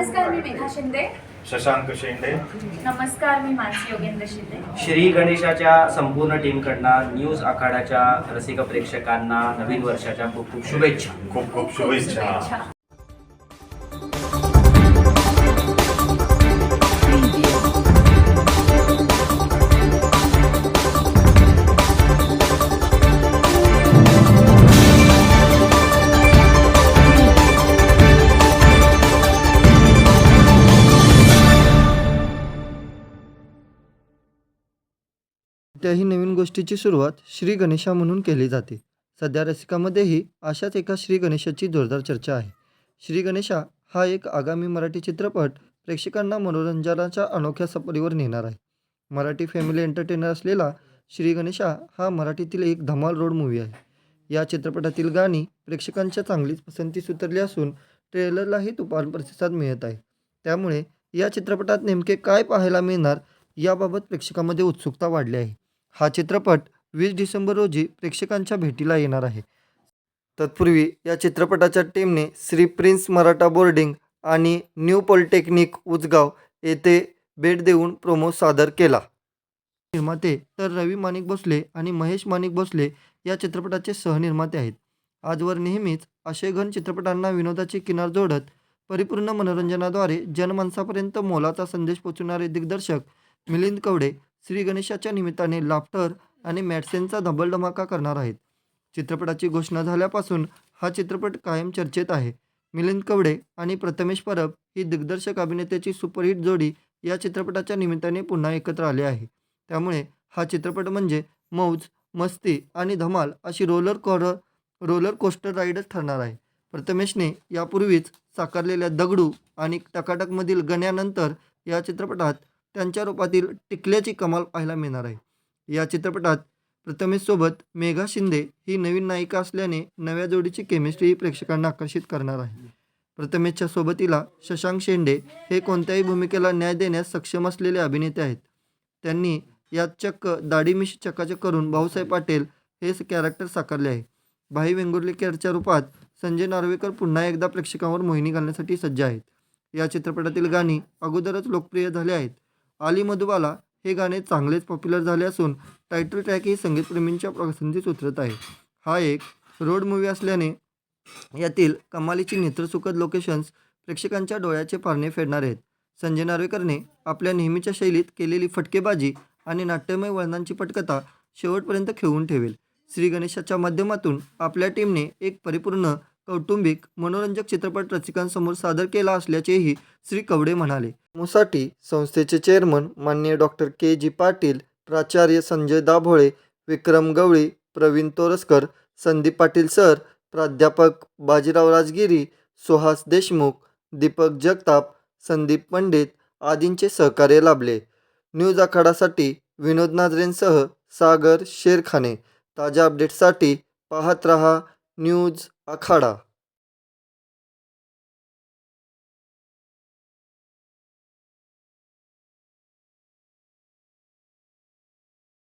नमस्कार मी मेघा शिंदे. शशांक शेंडे नमस्कार मी मानसी योगेंद्र शिंदे. श्री गणेशाच्या संपूर्ण टीमकडनं न्यूज आखाड्याच्या रसिक प्रेक्षकांना नवीन वर्षाच्या खूप खूप शुभेच्छा. खूप खूप शुभेच्छा. कोणत्याही नवीन गोष्टीची सुरुवात श्री गणेशा म्हणून केली जाते. सध्या रसिकामध्येही अशाच एका श्री गणेशाची जोरदार चर्चा आहे. श्री गणेशा हा एक आगामी मराठी चित्रपट प्रेक्षकांना मनोरंजनाच्या अनोख्या सफरीवर नेणार आहे. मराठी फॅमिली एंटरटेनर असलेला श्री गणेशा हा मराठीतील एक धमाल रोड मूवी आहे. या चित्रपटातील गाणी प्रेक्षकांच्या चांगलीच पसंतीस उतरली असून ट्रेलरलाही तुफान प्रतिसाद मिळत आहे. त्यामुळे या चित्रपटात नेमके काय पाहायला मिळणार याबाबत प्रेक्षकामध्ये उत्सुकता वाढली आहे. हा चित्रपट वीस डिसेंबर रोजी प्रेक्षकांच्या भेटीला येणार आहे. तत्पूर्वी या चित्रपटाच्या टीमने श्री प्रिन्स मराठा बोर्डिंग आणि न्यू पॉलिटेक्निक उजगाव येथे भेट देऊन प्रोमो सादर केला. निर्माते तर रवी माणिक भोसले आणि महेश माणिक भोसले या चित्रपटाचे सहनिर्माते आहेत. आजवर नेहमीच आशयघन चित्रपटांना विनोदाची किनार जोडत परिपूर्ण मनोरंजनाद्वारे जनमानसापर्यंत मोलाचा संदेश पोचवणारे दिग्दर्शक मिलिंद कवडे श्री गणेशाच्या निमित्ताने लाफ्टर आणि मॅडसेनचा धबल धमाका करणार आहेत. चित्रपटाची घोषणा झाल्यापासून हा चित्रपट कायम चर्चेत आहे. मिलिंद कवडे आणि प्रथमेश परब ही दिग्दर्शक अभिनेत्याची सुपरहिट जोडी या चित्रपटाच्या निमित्ताने पुन्हा एकत्र आले आहे. त्यामुळे हा चित्रपट म्हणजे मौज मस्ती आणि धमाल अशी रोलर कॉर रोलर कोस्टर राईडच ठरणार आहे. प्रथमेशने यापूर्वीच साकारलेल्या दगडू आणि टकाटकमधील गण्यानंतर या चित्रपटात त्यांच्या रूपातील टिकल्याची कमाल पाहायला मिळणार आहे. या चित्रपटात प्रथमेशसोबत मेघा शिंदे ही नवीन नायिका असल्याने नव्या जोडीची केमिस्ट्री प्रेक्षकांना आकर्षित करणार आहे. प्रथमेशच्या सोबतीला शशांक शेंडे हे कोणत्याही भूमिकेला न्याय देण्यास सक्षम असलेले अभिनेते आहेत. त्यांनी यात चक्क दाढीमिशी चकाचक करून भाऊसाहेब पाटील हे कॅरेक्टर साकारले आहे. भाई वेंगुर्लेकरच्या रूपात संजय नार्वेकर पुन्हा एकदा प्रेक्षकांवर मोहिनी घालण्यासाठी सज्ज आहेत. या चित्रपटातील गाणी अगोदरच लोकप्रिय झाले आहेत. आली मधुबाला हे गाणे चांगलेच पॉप्युलर झाले असून टायटल ट्रॅक ही संगीतप्रेमींच्या पसंतीस उतरत आहे. हा एक रोड मूवी असल्याने यातील कमालीची नेत्रसुखद लोकेशन्स प्रेक्षकांच्या डोळ्याचे पारणे फेडणार आहेत. संजय नार्वेकरने आपल्या नेहमीच्या शैलीत केलेली फटकेबाजी आणि नाट्यमय वळणांची पटकथा शेवटपर्यंत खेळून ठेवेल. श्री गणेशाच्या माध्यमातून आपल्या टीमने एक परिपूर्ण कौटुंबिक मनोरंजक चित्रपट रसिकांसमोर सादर केला असल्याचेही श्री कवडे म्हणाले. मुसाठी संस्थेचे चेअरमन माननीय डॉक्टर के. जी. पाटील प्राचार्य संजय दाभोळे विक्रम गवळी प्रवीण तोरसकर संदीप पाटील सर प्राध्यापक बाजीराव राजगिरी सुहास देशमुख दीपक जगताप संदीप पंडित आदींचे सहकार्य लाभले. न्यूज आखाडासाठी विनोद नाजरेंसह सागर शेरखाने. ताज्या अपडेट्ससाठी पाहत रहा न्यूज आखाडा